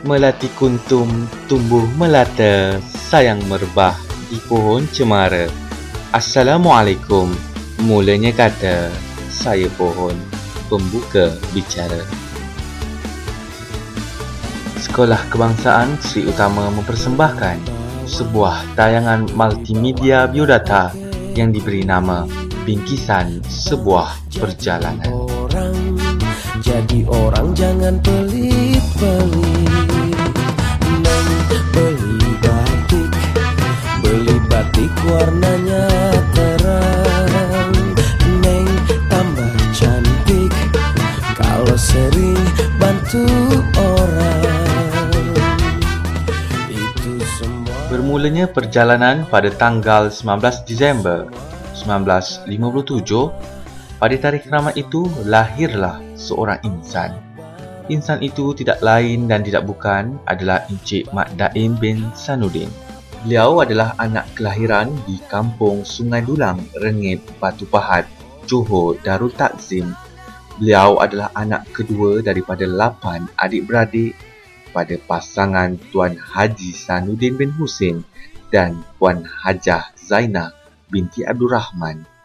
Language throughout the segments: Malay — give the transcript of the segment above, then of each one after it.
Melati kuntum tumbuh melata sayang merbah di pohon cemara. Assalamualaikum. Mulanya kata saya pohon pembuka bicara. Sekolah Kebangsaan Sri Utama mempersembahkan sebuah tayangan multimedia biodata yang diberi nama Bingkisan Sebuah Perjalanan. Jadi orang jangan pelit-pelit. Neng beli batik, beli batik warnanya terang. Neng tambah cantik kalau sering bantu. Bermulanya perjalanan pada tanggal 19 Disember 1957, pada tarikh ramai itu lahirlah seorang insan. Insan itu tidak lain dan tidak bukan adalah Encik Mak Daim bin Sanudin. Beliau adalah anak kelahiran di kampung Sungai Dulang, Rengit, Batu Pahat, Johor, Darul Takzim. Beliau adalah anak kedua daripada lapan adik-beradik pada pasangan Tuan Haji Sanudin bin Husin dan Puan Hajah Zainah binti Abdul Rahman.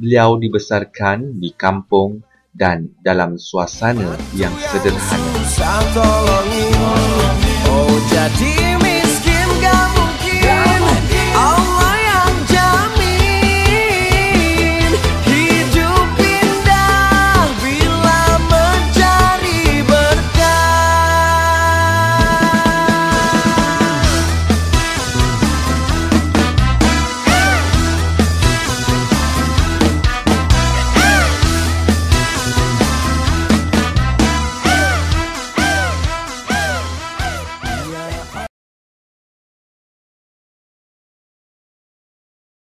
Beliau dibesarkan di kampung dan dalam suasana yang sederhana. Oh jadi miskin kamu